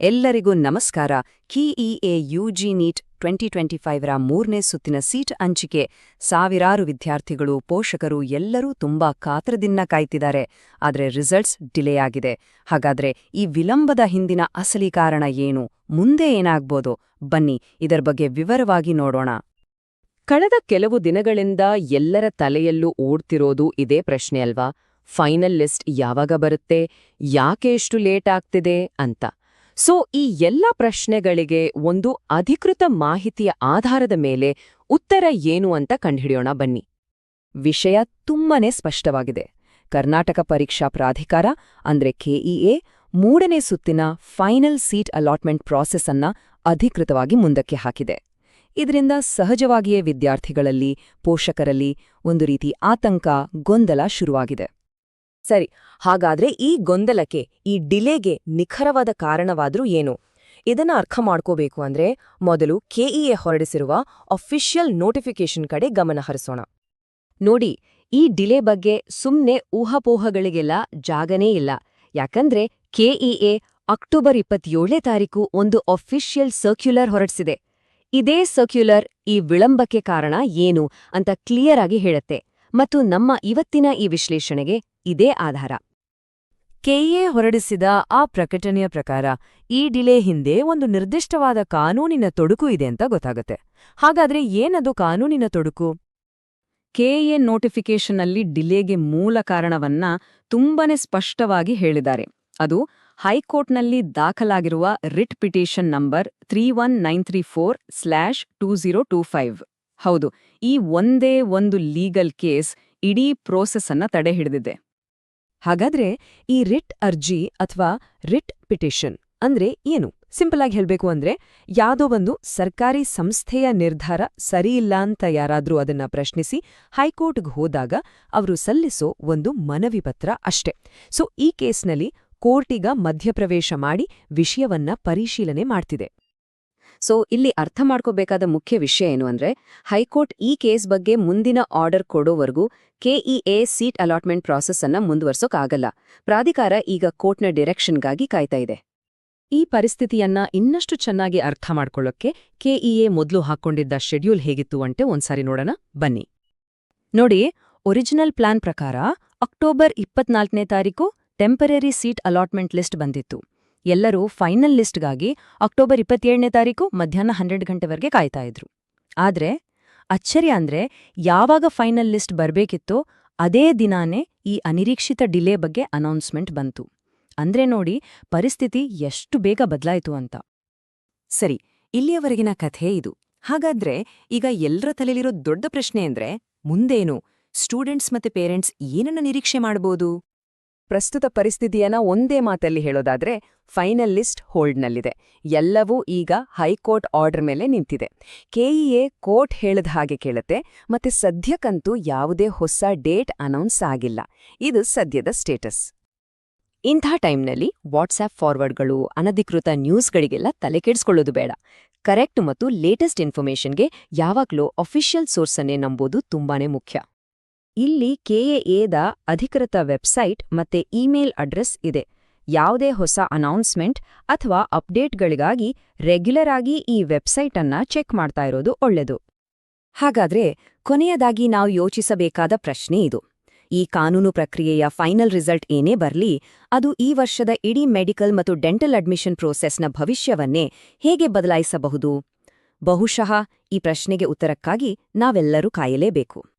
ಎಲ್ಲರಿಗೂ ನಮಸ್ಕಾರ. KEA UG NEET twenty twenty ಫೈವ್ರ ಮೂರನೇ ಸುತ್ತಿನ ಸೀಟ್ ಹಂಚಿಕೆ. ಸಾವಿರಾರು ವಿದ್ಯಾರ್ಥಿಗಳು, ಪೋಷಕರು ಎಲ್ಲರೂ ತುಂಬಾ ಕಾತ್ರದಿಂದ ಕಾಯ್ತಿದ್ದಾರೆ. ಆದರೆ ರಿಸಲ್ಟ್ಸ್ ಡಿಲೇ ಆಗಿದೆ. ಹಾಗಾದ್ರೆ ಈ ವಿಳಂಬದ ಹಿಂದಿನ ಅಸಲಿ ಕಾರಣ ಏನು? ಮುಂದೆ ಏನಾಗ್ಬೋದು? ಬನ್ನಿ, ಇದರ ಬಗ್ಗೆ ವಿವರವಾಗಿ ನೋಡೋಣ. ಕಳೆದ ಕೆಲವು ದಿನಗಳಿಂದ ಎಲ್ಲರ ತಲೆಯಲ್ಲೂ ಓಡ್ತಿರೋದು ಇದೇ ಪ್ರಶ್ನೆ ಅಲ್ವಾ? ಫೈನಲ್ ಲಿಸ್ಟ್ ಯಾವಾಗ ಬರುತ್ತೆ, ಯಾಕೆ ಎಷ್ಟು ಲೇಟ್ ಆಗ್ತಿದೆ ಅಂತ. ಸೊ, ಈ ಎಲ್ಲ ಪ್ರಶ್ನೆಗಳಿಗೆ ಒಂದು ಅಧಿಕೃತ ಮಾಹಿತಿಯ ಆಧಾರದ ಮೇಲೆ ಉತ್ತರ ಏನು ಅಂತ ಕಂಡುಹಿಡಿಯೋಣ ಬನ್ನಿ. ವಿಷಯ ತುಂಬನೇ ಸ್ಪಷ್ಟವಾಗಿದೆ. ಕರ್ನಾಟಕ ಪರೀಕ್ಷಾ ಪ್ರಾಧಿಕಾರ, ಅಂದ್ರೆ ಕೆಇಎ ಮೂರನೇ ಸುತ್ತಿನ ಫೈನಲ್ ಸೀಟ್ ಅಲಾಟ್ಮೆಂಟ್ ಪ್ರಾಸೆಸ್ ಅನ್ನ ಅಧಿಕೃತವಾಗಿ ಮುಂದಕ್ಕೆ ಹಾಕಿದೆ. ಇದರಿಂದ ಸಹಜವಾಗಿಯೇ ವಿದ್ಯಾರ್ಥಿಗಳಲ್ಲಿ, ಪೋಷಕರಲ್ಲಿ ಒಂದು ರೀತಿ ಆತಂಕ, ಗೊಂದಲ ಶುರುವಾಗಿದೆ. ಸರಿ, ಹಾಗಾದ್ರೆ ಈ ಗೊಂದಲಕ್ಕೆ, ಈ ಡಿಲೇಗೆ ನಿಖರವಾದ ಕಾರಣವಾದ್ರೂ ಏನು? ಇದನ್ನ ಅರ್ಥ ಮಾಡ್ಕೋಬೇಕು ಅಂದ್ರೆ, ಮೊದಲು ಕೆಇಎ ಹೊರಡಿಸಿರುವ ಅಫಿಷಿಯಲ್ ನೋಟಿಫಿಕೇಶನ್ ಕಡೆ ಗಮನ ಹರಿಸೋಣ. ನೋಡಿ, ಈ ಡಿಲೇ ಬಗ್ಗೆ ಸುಮ್ನೆ ಊಹಾಪೋಹಗಳಿಗೆಲ್ಲ ಜಾಗನೇ ಇಲ್ಲ. ಯಾಕಂದ್ರೆ ಕೆಇಎ ಅಕ್ಟೋಬರ್ ಇಪ್ಪತ್ತೇಳನೇ ತಾರೀಕು ಒಂದು ಅಫಿಷಿಯಲ್ ಸರ್ಕ್ಯುಲರ್ ಹೊರಡಿಸಿದೆ. ಇದೇ ಸರ್ಕ್ಯುಲರ್ ಈ ವಿಳಂಬಕ್ಕೆ ಕಾರಣ ಏನು ಅಂತ ಕ್ಲಿಯರ್ ಆಗಿ ಹೇಳುತ್ತೆ. ಮತ್ತು ನಮ್ಮ ಇವತ್ತಿನ ಈ ವಿಶ್ಲೇಷಣೆಗೆ ಇದೇ ಆಧಾರ. ಕೆಎ ಹೊರಡಿಸಿದ ಆ ಪ್ರಕಟಣೆಯ ಪ್ರಕಾರ ಈ ಡಿಲೇ ಹಿಂದೆ ಒಂದು ನಿರ್ದಿಷ್ಟವಾದ ಕಾನೂನಿನ ತೊಡಕು ಇದೆ ಅಂತ ಗೊತ್ತಾಗುತ್ತೆ. ಹಾಗಾದ್ರೆ ಏನದು ಕಾನೂನಿನ ತೊಡಕು? ಕೆಎ ನೋಟಿಫಿಕೇಷನ್ನಲ್ಲಿ ಡಿಲೇಗೆ ಮೂಲ ಕಾರಣವನ್ನ ತುಂಬನೇ ಸ್ಪಷ್ಟವಾಗಿ ಹೇಳಿದ್ದಾರೆ. ಅದು ಹೈಕೋರ್ಟ್ನಲ್ಲಿ ದಾಖಲಾಗಿರುವ writ petition number three one nine three four slash two zero two five. ಹೌದು, ಈ ಒಂದೇ ಒಂದು ಲೀಗಲ್ ಕೇಸ್ ಇಡೀ ಪ್ರೋಸೆಸ್ ಅನ್ನ ತಡೆಹಿಡಿದಿದೆ. ಹಾಗಾದ್ರೆ ಈ ರಿಟ್ ಅರ್ಜಿ ಅಥವಾ ರಿಟ್ ಪಿಟಿಷನ್ ಅಂದ್ರೆ ಏನು? ಸಿಂಪಲ್ ಆಗಿ ಹೇಳಬೇಕು ಅಂದ್ರೆ ಯಾವುದೋ ಒಂದು ಸರ್ಕಾರಿ ಸಂಸ್ಥೆಯ ನಿರ್ಧಾರ ಸರಿಯಿಲ್ಲ ಅಂತ ಯಾರಾದರೂ ಅದನ್ನ ಪ್ರಶ್ನಿಸಿ ಹೈಕೋರ್ಟ್ಗೆ ಹೋದಾಗ ಅವರು ಸಲ್ಲಿಸೋ ಒಂದು ಮನವಿ ಪತ್ರ ಅಷ್ಟೆ. ಸೊ ಈ ಕೇಸ್ನಲ್ಲಿ ಕೋರ್ಟಿಗ ಮಧ್ಯಪ್ರವೇಶ ಮಾಡಿ ವಿಷಯವನ್ನ ಪರಿಶೀಲನೆ ಮಾಡ್ತಿದೆ. ಸೊ ಇಲ್ಲಿ ಅರ್ಥ ಮಾಡ್ಕೋಬೇಕಾದ ಮುಖ್ಯ ವಿಷಯ ಏನು ಅಂದ್ರೆ, ಹೈಕೋರ್ಟ್ ಈ ಕೇಸ್ ಬಗ್ಗೆ ಮುಂದಿನ ಆರ್ಡರ್ ಕೊಡೋವರೆಗೂ ಕೆಇಎ ಸೀಟ್ ಅಲಾಟ್ಮೆಂಟ್ ಪ್ರಾಸೆಸ್ ಅನ್ನ ಮುಂದುವರ್ಸೋಕ್ಕಾಗಲ್ಲ ಪ್ರಾಧಿಕಾರ ಈಗ ಕೋರ್ಟ್ನ ಡಿರೆಕ್ಷನ್ಗಾಗಿ ಕಾಯ್ತಾ ಇದೆ. ಈ ಪರಿಸ್ಥಿತಿಯನ್ನ ಇನ್ನಷ್ಟು ಚೆನ್ನಾಗಿ ಅರ್ಥ ಮಾಡ್ಕೊಳ್ಳೋಕ್ಕೆ ಕೆಇಎ ಮೊದಲು ಹಾಕೊಂಡಿದ್ದ ಶೆಡ್ಯೂಲ್ ಹೇಗಿತ್ತು ಅಂತೆ ಒಂದ್ಸಾರಿ ನೋಡೋಣ, ಬನ್ನಿ. ನೋಡಿ, ಒರಿಜಿನಲ್ ಪ್ಲಾನ್ ಪ್ರಕಾರ ಅಕ್ಟೋಬರ್ ಇಪ್ಪತ್ನಾಲ್ಕನೇ ತಾರೀಕು ಟೆಂಪರರಿ ಸೀಟ್ ಅಲಾಟ್ಮೆಂಟ್ ಲಿಸ್ಟ್ ಬಂದಿತ್ತು. ಎಲ್ಲರೂ ಫೈನಲ್ ಲಿಸ್ಟ್ಗಾಗಿ ಅಕ್ಟೋಬರ್ ಇಪ್ಪತ್ತೇಳನೇ ತಾರೀಕು ಮಧ್ಯಾಹ್ನ ಹನ್ನೆರಡು ಗಂಟೆವರೆಗೆ ಕಾಯ್ತಾ ಇದ್ರು. ಆದ್ರೆ ಅಚ್ಚರಿ ಅಂದ್ರೆ ಯಾವಾಗ ಫೈನಲ್ ಲಿಸ್ಟ್ ಬರಬೇಕಿತ್ತೋ ಅದೇ ದಿನಾನೇ ಈ ಅನಿರೀಕ್ಷಿತ ಡಿಲೇ ಬಗ್ಗೆ ಅನೌನ್ಸ್ಮೆಂಟ್ ಬಂತು. ಅಂದ್ರೆ ನೋಡಿ ಪರಿಸ್ಥಿತಿ ಎಷ್ಟು ಬೇಗ ಬದಲಾಯಿತು ಅಂತ. ಸರಿ, ಇಲ್ಲಿಯವರೆಗಿನ ಕಥೆ ಇದು. ಹಾಗಾದ್ರೆ ಈಗ ಎಲ್ಲರ ತಲೆಲಿರೋ ದೊಡ್ಡ ಪ್ರಶ್ನೆ ಅಂದ್ರೆ ಮುಂದೇನು? ಸ್ಟೂಡೆಂಟ್ಸ್ ಮತ್ತೆ ಪೇರೆಂಟ್ಸ್ ಏನನ್ನ ನಿರೀಕ್ಷೆ ಮಾಡ್ಬೋದು? ಪ್ರಸ್ತುತ ಪರಿಸ್ಥಿತಿಯನ್ನ ಒಂದೇ ಮಾತಲ್ಲಿ ಹೇಳೋದಾದ್ರೆ, ಫೈನಲ್ ಲಿಸ್ಟ್ ಹೋಲ್ಡ್ನಲ್ಲಿದೆ. ಎಲ್ಲವೂ ಈಗ ಹೈಕೋರ್ಟ್ ಆರ್ಡರ್ ಮೇಲೆ ನಿಂತಿದೆ. ಕೆಇಎ ಕೋರ್ಟ್ ಹೇಳದ ಹಾಗೆ ಕೇಳುತ್ತೆ, ಮತ್ತೆ ಸದ್ಯಕ್ಕಂತೂ ಯಾವುದೇ ಹೊಸ ಡೇಟ್ ಅನೌನ್ಸ್ ಆಗಿಲ್ಲ. ಇದು ಸದ್ಯದ ಸ್ಟೇಟಸ್. ಇಂಥ ಟೈಮ್ನಲ್ಲಿ ವಾಟ್ಸ್ಆ್ಯಪ್ ಫಾರ್ವರ್ಡ್ಗಳು, ಅನಧಿಕೃತ ನ್ಯೂಸ್ಗಳಿಗೆಲ್ಲ ತಲೆ ಕೆಡಿಸ್ಕೊಳ್ಳೋದು ಬೇಡ. ಕರೆಕ್ಟ್ ಮತ್ತು ಲೇಟೆಸ್ಟ್ ಇನ್ಫಾರ್ಮೇಷನ್ಗೆ ಯಾವಾಗ್ಲೂ ಅಫಿಷಿಯಲ್ ಸೋರ್ಸನ್ನೇ ನಂಬೋದು ತುಂಬಾನೇ ಮುಖ್ಯ. ಇಲ್ಲಿ ಕೆಎಎದ ಅಧಿಕೃತ ವೆಬ್ಸೈಟ್ ಮತ್ತೆ ಇಮೇಲ್ ಅಡ್ರೆಸ್ ಇದೆ. ಯಾವುದೇ ಹೊಸ ಅನೌನ್ಸ್ಮೆಂಟ್ ಅಥವಾ ಅಪ್ಡೇಟ್ಗಳಿಗಾಗಿ ರೆಗ್ಯುಲರ್ ಆಗಿ ಈ ವೆಬ್ಸೈಟ್ ಅನ್ನ ಚೆಕ್ ಮಾಡ್ತಾ ಇರೋದು ಒಳ್ಳೆದು. ಹಾಗಾದ್ರೆ ಕೊನೆಯದಾಗಿ ನಾವು ಯೋಚಿಸಬೇಕಾದ ಪ್ರಶ್ನೆ ಇದು. ಈ ಕಾನೂನು ಪ್ರಕ್ರಿಯೆಯ ಫೈನಲ್ ರಿಸಲ್ಟ್ ಏನೇ ಬರಲಿ, ಅದು ಈ ವರ್ಷದ ಇಡೀ ಮೆಡಿಕಲ್ ಮತ್ತು ಡೆಂಟಲ್ ಅಡ್ಮಿಷನ್ ಪ್ರೋಸೆಸ್ನ ಭವಿಷ್ಯವನ್ನೇ ಹೇಗೆ ಬದಲಾಯಿಸಬಹುದು? ಬಹುಶಃ ಈ ಪ್ರಶ್ನೆಗೆ ಉತ್ತರಕ್ಕಾಗಿ ನಾವೆಲ್ಲರೂ ಕಾಯಲೇಬೇಕು.